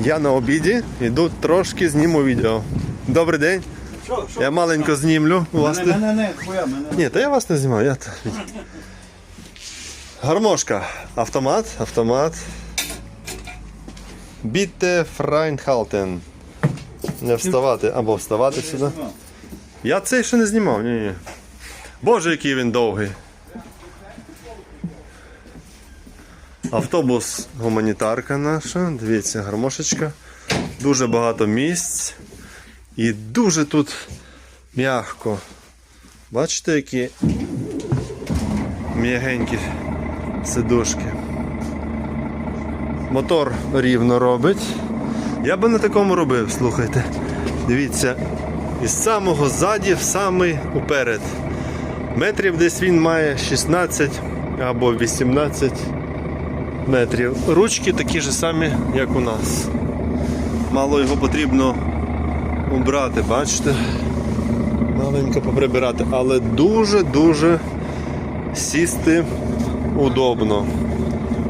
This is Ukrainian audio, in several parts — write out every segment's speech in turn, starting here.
Я на обіді, іду трошки зніму відео. Добрий день. Що, що? Я маленько знімлю у вас. Мене, тут. мене не, хуя, мене. Ні, та я вас не знімав. Я... та- Гармошка. Автомат, автомат. Біте Фрайнхалтен. Не вставати або вставати сюди. Я цей ще не знімав, ні, ні. Боже, який він довгий. Автобус гуманітарка наша. Дивіться, гармошечка. Дуже багато місць. І дуже тут м'ягко. Бачите, які м'ягенькі сидушки. Мотор рівно робить. Я би на такому робив, слухайте. Дивіться, із самого ззаді в самий уперед. Метрів десь він має 16 або 18 метрів. Ручки такі ж самі, як у нас. Мало його потрібно убрати, бачите? Маленько поприбирати, але дуже-дуже сісти удобно.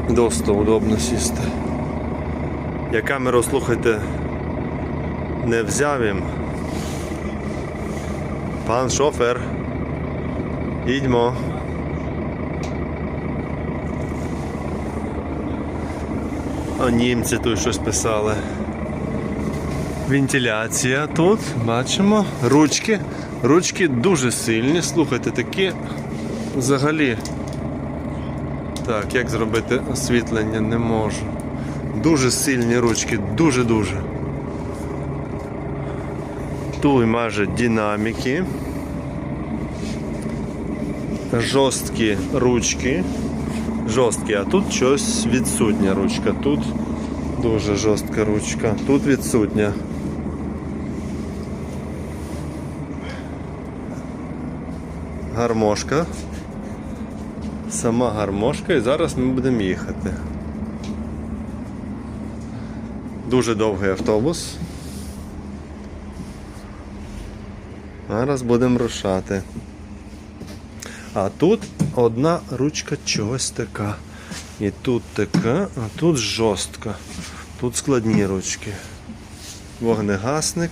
Досить удобно сісти. Я камеру, слухайте, не взяв їм. Пан шофер. Їдьмо. О, німці тут щось писали. Вентиляція тут, бачимо. Ручки. Ручки дуже сильні. Слухайте, такі взагалі. Так, як зробити освітлення не можу. Дуже сильні ручки, дуже-дуже. Тут майже динаміки. Жорсткі ручки. Жорсткі, а тут щось відсутня ручка. Тут дуже жорстка ручка. Тут відсутня. Гармошка. Сама гармошка і зараз ми будемо їхати. Дуже довгий автобус. Зараз будемо рушати. А тут одна ручка чогось така. І тут така, а тут жорстка. Тут складні ручки. Вогнегасник.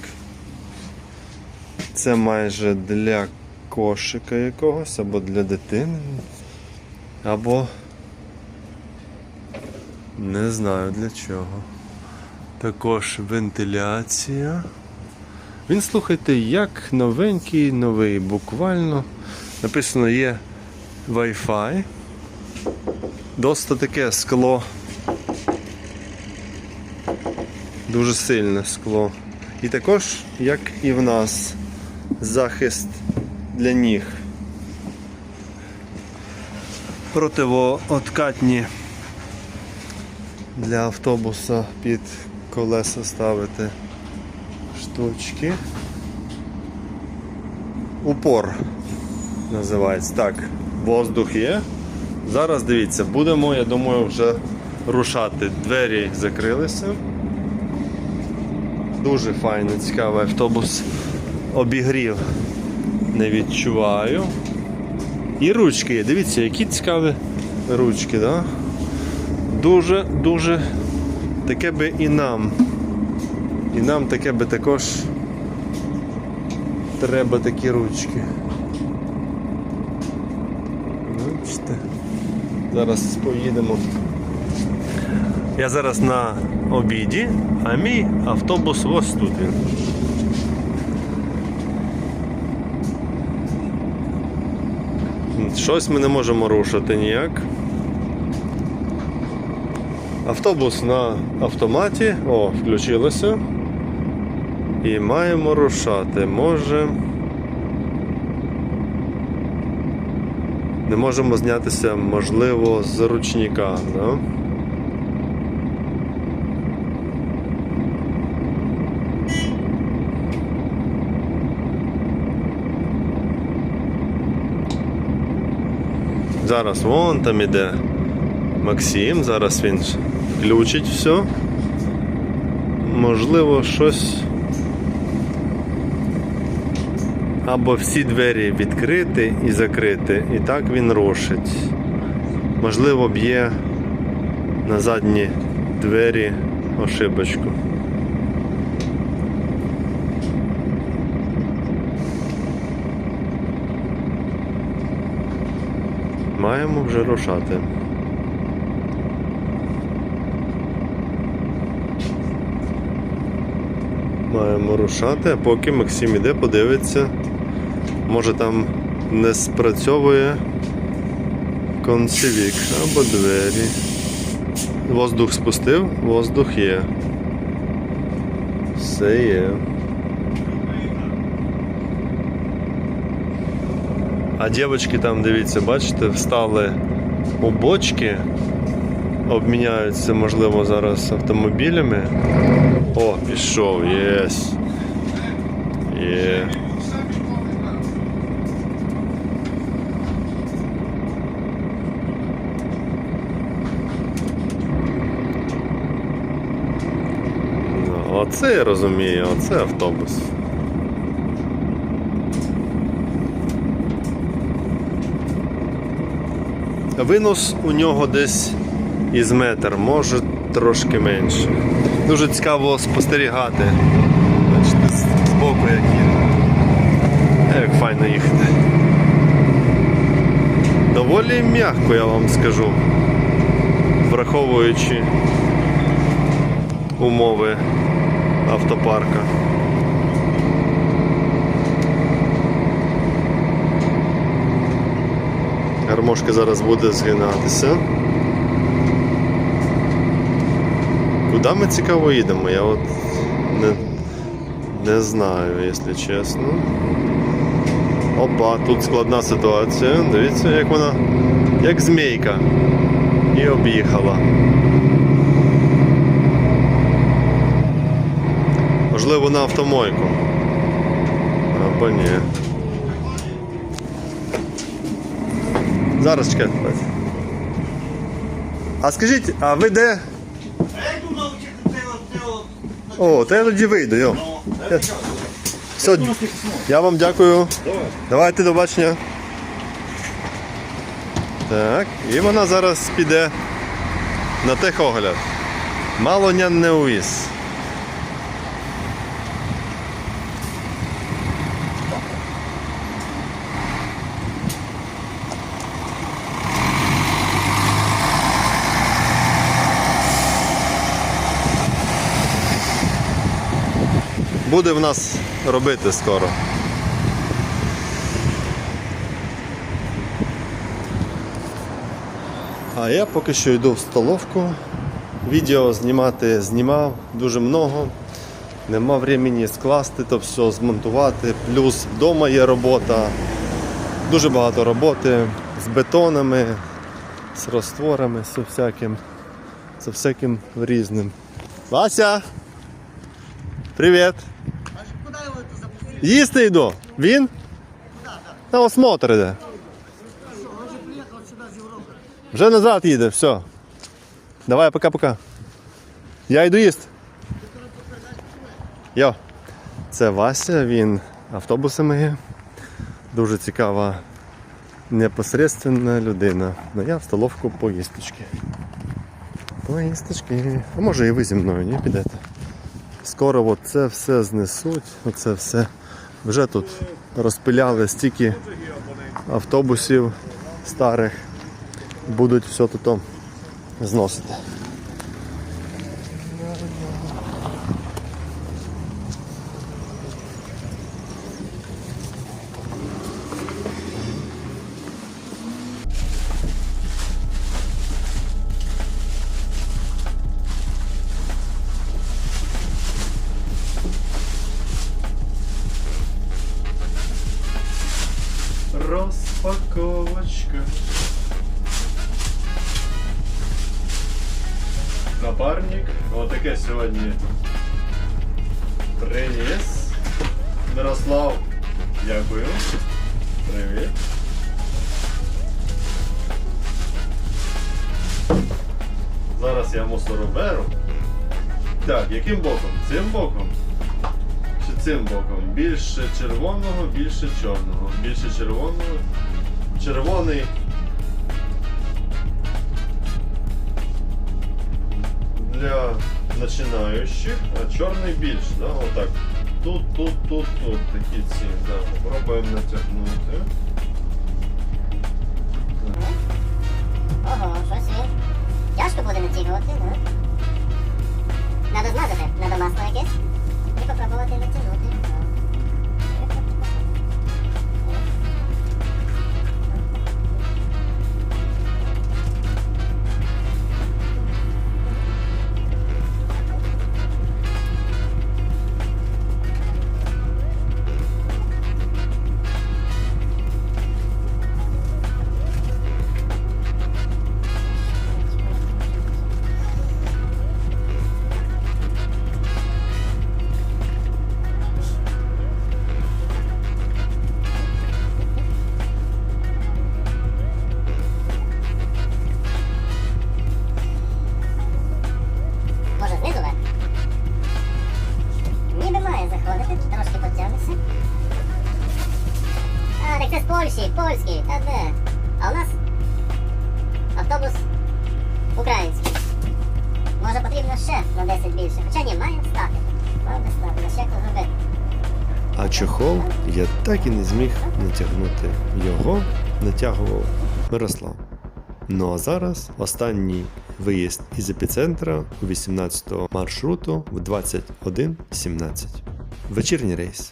Це майже для кошика якогось або для дитини. Або не знаю для чого. Також вентиляція. Він, слухайте, як новенький, новий, буквально. Написано є Wi-Fi. Досить таке скло. Дуже сильне скло. І також, як і в нас, захист для ніг. Противооткатні для автобуса під колеса ставити штучки. Упор називається. Так, воздух є. Зараз дивіться, будемо, я думаю, вже рушати. Двері закрилися. Дуже файний, цікавий автобус. Обігрів не відчуваю. І ручки є. Дивіться, які цікаві ручки, да? Дуже-дуже таке би і нам. І нам таке би також треба такі ручки. Бачите? Зараз поїдемо. Я зараз на обіді, а мій автобус ось тут. Щось ми не можемо рушити ніяк. Автобус на автоматі. О, включилося. І маємо рушати. Може. Не можемо знятися, можливо, з ручника. Да? Зараз вон там іде Максим, зараз він включить все. Можливо, щось. Або всі двері відкрити і закрити, і так він рушить. Можливо, б'є на задні двері ошибочку. Маємо вже рушати. Маємо рушати, а поки Максим іде, подивиться. Може там не спрацьовує концевік або двері. Воздух спустив, воздух є. Все є. А дівчатки там, дивіться, бачите, встали у бочки, обміняються, можливо, зараз автомобілями. О, пішов, єс. Є. Ну, Оце я розумію, оце автобус. Винос у нього десь із метр, може трошки менше. Дуже цікаво спостерігати. Бачите, з- збоку як їде. Як файно їхати. Доволі м'яко, я вам скажу, враховуючи умови автопарка. Гармошка зараз буде згинатися. Куди ми цікаво їдемо? Я от не, не знаю, якщо чесно. Опа, тут складна ситуація. Дивіться, як вона, як змійка. І об'їхала. Можливо, на автомойку. Або ні. Зараз чекайте. А скажіть, а ви де? Я О, то я тоді вийду, йо. Все, я вам дякую. Давайте до бачення. Так, і вона зараз піде на техогляд. Мало нян не увіз. Буде в нас робити скоро. А я поки що йду в столовку. Відео знімати знімав дуже много. Нема времени скласти то все, змонтувати. Плюс вдома є робота. Дуже багато роботи з бетонами, з розтворами, з всяким, з всяким різним. Вася! Привіт! А куди його це запустили? Їсти йду. Він? На осмотр Європи. Вже назад їде, все. Давай, пока-пока. Я йду їсти. Йо. Це Вася, він автобусами є. Дуже цікава, непосередственна людина. Ну я в столовку поїсточки. Поїсточки. А може і ви зі мною, ні, підете. Скоро от це все знесуть, оце все. Вже тут розпиляли стільки автобусів старих будуть все тут зносити. Розпаковочка. Напарник. Отаке сьогодні приніс. Мирослав. Дякую. Привіт. Зараз я мусору беру. Так, яким боком? Цим боком? Чи цим боком? Більше червоного, більше чорного. Більше червоного. Червоний. Для починаючих, а чорний більш, да? Отак. Тут, тут, тут, тут такі ці. Да. Попробуємо натягнути. Ого, щось він. Тяжко буде натягувати, да? Надо змазати, надо масло якесь. І попробувати натягнути. Це з Польщі, польський, та де? А у нас автобус український. Може потрібно ще на 10 більше. Хоча ні, має стати. Має стати, ще зробити. А чохол я так і не зміг натягнути. Його натягував Мирослав. Ну а зараз останній виїзд із епіцентра у 18 маршруту в 21.17. Вечірній рейс.